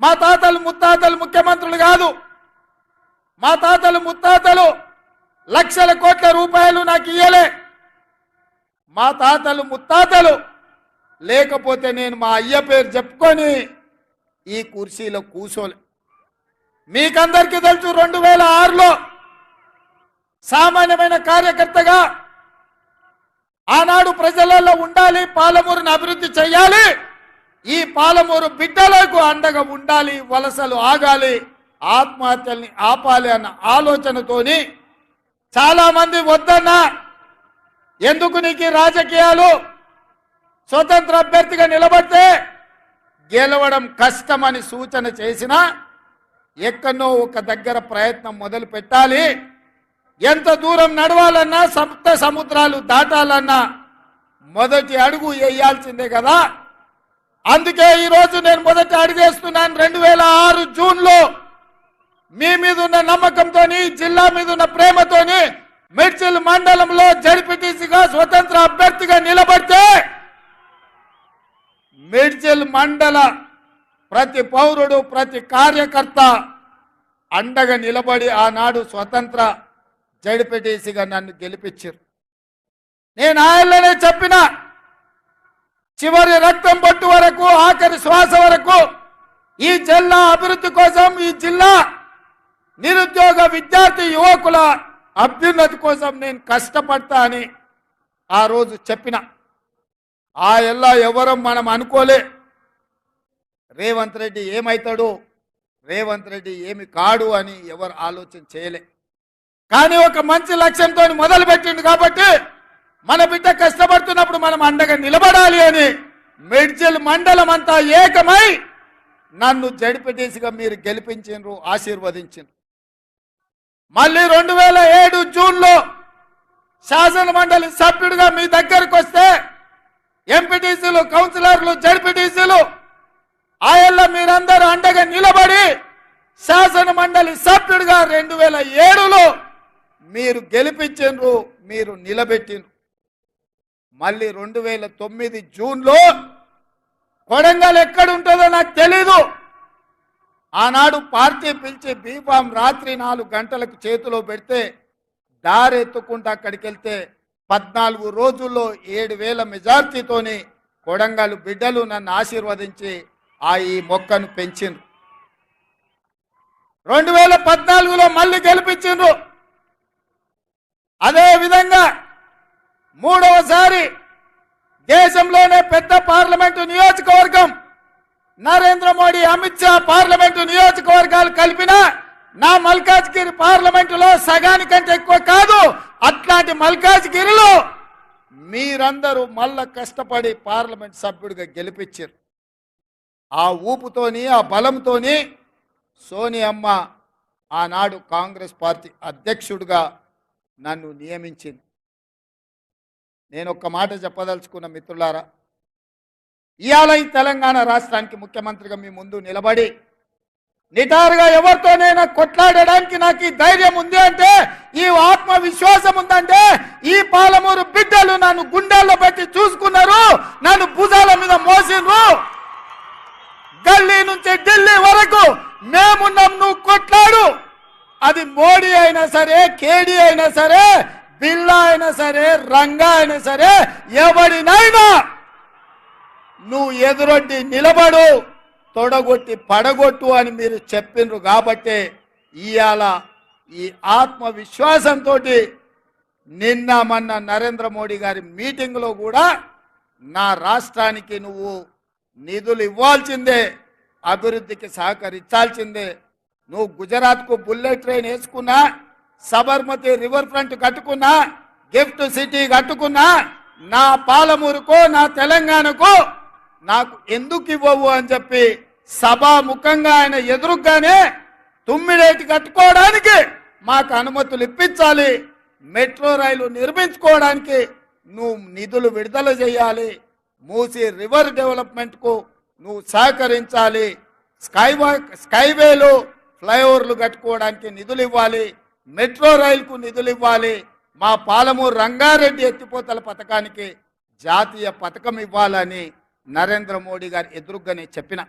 మా తాతలు ముత్తాతలు ముఖ్యమంత్రులు కాదు. మా తాతలు ముత్తాతలు లక్షల కోట్ల రూపాయలు నాకు ఇయ్యలే. మా తాతలు ముత్తాతలు లేకపోతే నేను మా అయ్య పేరు చెప్పుకొని ఈ కుర్చీలో కూర్చోలే మీకందరికీ తెలుసు రెండు వేల ఆరులో సామాన్యమైన కార్యకర్తగా ఆనాడు ప్రజలలో ఉండాలి పాలమూరుని అభివృద్ధి చేయాలి. ఈ పాలమూరు బిడ్డలకు అండగా ఉండాలి వలసలు ఆగాలి ఆత్మహత్యల్ని ఆపాలి అన్న ఆలోచనతోని చాలా మంది వద్దన్నా ఎందుకు నీకు రాజకీయాలు? స్వతంత్ర అభ్యర్థిగా నిలబడితే గెలవడం కష్టమని సూచన చేసినా ఎక్కడో ఒక దగ్గర ప్రయత్నం మొదలు పెట్టాలి. ఎంత దూరం నడవాలన్నా సప్త సముద్రాలు దాటాలన్నా మొదటి అడుగు వేయాల్సిందే కదా. అందుకే ఈరోజు నేను మొదట అడిగేస్తున్నాను రెండు వేల ఆరు జూన్లో మీ మీద ఉన్న నమ్మకంతోని జిల్లా మీద ఉన్న ప్రేమతోని మిడ్చిల్ మండలంలో జడిపిటీసీగా స్వతంత్ర అభ్యర్థిగా నిలబడితే మిడ్చిల్ మండల ప్రతి పౌరుడు ప్రతి కార్యకర్త అండగా నిలబడి ఆనాడు స్వతంత్ర జడిపిటీసీగా నన్ను గెలిపించారు. నేను ఆయనలోనే చెప్పిన చివరి రక్తం పట్టు వరకు ఆఖరి శ్వాస వరకు ఈ జిల్లా అభివృద్ధి కోసం ఈ జిల్లా నిరుద్యోగ విద్యార్థి యువకుల అభ్యున్నతి కోసం నేను కష్టపడతా అని ఆ రోజు చెప్పిన. ఆ ఎల్లా ఎవరం మనం అనుకోలే. రేవంత్ రెడ్డి ఏమవుతాడు రేవంత్ రెడ్డి ఏమి కాడు అని ఎవరు ఆలోచన చేయలే. కానీ ఒక మంచి లక్ష్యంతో మొదలుపెట్టిండు కాబట్టి మన బిడ్డ కష్టపడుతున్నప్పుడు మనం అండగా నిలబడాలి అని మెడ్జల్ మండలం అంతా ఏకమై నన్ను జడిపెట్టేసిగా మీరు గెలిపించిండ్రు ఆశీర్వదించిండ్రు మళ్ళీ రెండు వేల ఏడు జూన్లో శాసన మండలి సభ్యుడిగా మీ దగ్గరకు వస్తే ఎంపీటీసీలు కౌన్సిలర్లు జడ్పీటీసీలు ఆయల్ల మీరందరూ అండగా నిలబడి శాసన మండలి సభ్యుడిగా రెండు వేల ఏడులో మీరు గెలిపించిండ్రు మీరు నిలబెట్టిండ్రు మళ్ళీ రెండు వేల తొమ్మిది జూన్లో కొడంగల్ ఎక్కడుంటుందో నాకు తెలీదు. ఆనాడు పార్టీ పిలిచి బీఫామ్ రాత్రి నాలుగు గంటలకు చేతిలో పెడితే దారెత్తుకుంటూ అక్కడికి వెళ్తే పద్నాలుగు రోజుల్లో ఏడు వేల మెజార్టీతోని కొడంగల్ బిడ్డలు నన్ను ఆశీర్వదించి ఆ ఈ మొక్కను పెంచిండ్రు. రెండు వేల పద్నాలుగులో మళ్ళీ గెలిపించిండ్రు. అదే విధంగా మూడవసారి దేశంలోనే పెద్ద పార్లమెంటు నియోజకవర్గం. నరేంద్ర మోడీ అమిత్ షా పార్లమెంటు నియోజకవర్గాలు కలిపిన నా మల్కాజ్గిరి పార్లమెంటులో సగానికంటే ఎక్కువ కాదు అట్లాంటి మల్కాజ్గిరిలో మీరందరూ మళ్ళా కష్టపడి పార్లమెంట్ సభ్యుడిగా గెలిపించారు. ఆ ఊపుతోని ఆ బలంతోని సోనియమ్మ ఆనాడు కాంగ్రెస్ పార్టీ అధ్యక్షుడిగా నన్ను నియమించింది. నేను ఒక్క మాట చెప్పదలుచుకున్న మిత్రులారా ఇవాళ ఈ తెలంగాణ రాష్ట్రానికి ముఖ్యమంత్రిగా మీ ముందు నిలబడి నిటారుగా ఎవరితోనైనా కొట్లాడడానికి నాకు ఈ ధైర్యం ఉంది అంటే ఈ ఆత్మవిశ్వాసం ఉందంటే ఈ పాలమూరు బిడ్డలు నన్ను గుండెల్లో పెట్టి చూసుకున్నారు నన్ను భుజాల మీద మోసిండ్రు. గల్లీ నుంచి ఢిల్లీ వరకు మేమున్నాం నువ్వు కొట్లాడు. అది మోడీ అయినా సరే కేడీ అయినా సరే పిల్ల అయినా సరే రంగా అయినా సరే ఎవడినైనా నువ్వు ఎదురొడ్డి నిలబడు తొడగొట్టి పడగొట్టు అని మీరు చెప్పిండ్రు కాబట్టి ఇవాళ ఈ ఆత్మవిశ్వాసంతో నిన్న మొన్న నరేంద్ర మోడీ గారి మీటింగ్లో కూడా నా రాష్ట్రానికి నువ్వు నిధులు ఇవ్వాల్సిందే అభివృద్ధికి సహకరించాల్సిందే. నువ్వు గుజరాత్కు బుల్లెట్ ట్రైన్ వేసుకున్నా సబర్మతి రివర్ ఫ్రంట్ కట్టుకున్నా గిఫ్ట్ సిటీ కట్టుకున్నా నా పాలమూరుకో నా తెలంగాణకు నాకు ఎందుకు ఇవ్వవు అని చెప్పి సభాముఖంగా ఆయన ఎదురుగానే తుమ్మిడేటి కట్టుకోవడానికి మాకు అనుమతులు ఇప్పించాలి. మెట్రో రైలు నిర్మించుకోవడానికి నువ్వు నిధులు విడుదల చేయాలి. మూసి రివర్ డెవలప్మెంట్కు నువ్వు సహకరించాలి. స్కైవా స్కైవేలు ఫ్లైఓవర్లు కట్టుకోవడానికి నిధులు ఇవ్వాలి. మెట్రో రైలుకు నిధులు ఇవ్వాలి. మా పాలమూరు రంగారెడ్డి ఎత్తిపోతల పథకానికి జాతీయ పథకం ఇవ్వాలని నరేంద్ర మోడీ గారు ఎదురుగానే చెప్పిన